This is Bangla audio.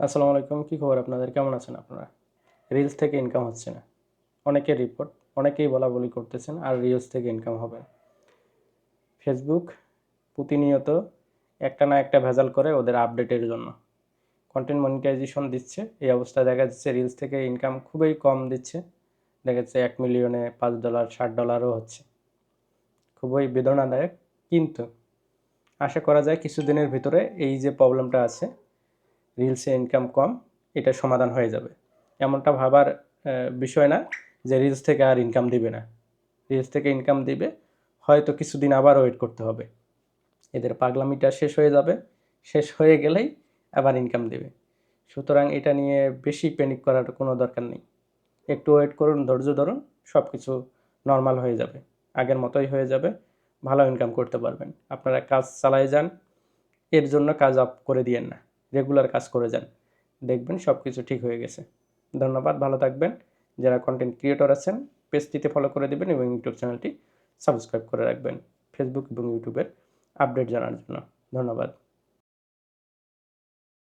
আসসালামু আলাইকুম, কী খবর আপনাদের? কেমন আছেন আপনারা? রিলস থেকে ইনকাম হচ্ছে না। অনেকের রিপোর্ট অনেকেই বলা বলি করতেছেন, আর রিলস থেকে ইনকাম হবে। ফেসবুক প্রতিনিয়ত একটা না একটা ভেজাল করে ওদের আপডেটের জন্য। কন্টেন্ট মনিটাইজেশন দিচ্ছে, এই অবস্থায় দেখা যাচ্ছে রিলস থেকে ইনকাম খুবই কম দিচ্ছে। দেখা যাচ্ছে এক মিলিয়নে পাঁচ ডলার ষাট ডলারও হচ্ছে। খুবই বেদনাদায়ক, কিন্তু আশা করা যায় কিছুদিনের ভিতরে এই যে প্রবলেমটা আছে রিলসে ইনকাম কম, এটা সমাধান হয়ে যাবে। এমনটা ভাবার বিষয় না যে রিলস থেকে আর ইনকাম দিবে না। রিলস থেকে ইনকাম দিবে, হয়তো কিছুদিন আবার ওয়েট করতে হবে। এদের পাগলামিটা শেষ হয়ে যাবে, শেষ হয়ে গেলেই আবার ইনকাম দেবে। সুতরাং এটা নিয়ে বেশি প্যানিক করার কোনো দরকার নেই। একটু ওয়েট করুন, ধৈর্য ধরুন সব কিছু নর্মাল হয়ে যাবে। আগের মতোই হয়ে যাবে, ভালো ইনকাম করতে পারবেন। আপনারা কাজ চালায় যান, এর জন্য কাজ আপ করে দিয়েন না। রেগুলার কাজ করে যান। দেখবেন সব কিছু ঠিক হয়ে গেছে। ধন্যবাদ, ভালো থাকবেন। যারা কন্টেন্ট ক্রিয়েটর আছেন পেজটিতে ফলো করে দেবেন এবং ইউটিউব চ্যানেলটি সাবস্ক্রাইব করে রাখবেন। ফেসবুক এবং ইউটিউবের আপডেট জানার জন্য। ধন্যবাদ।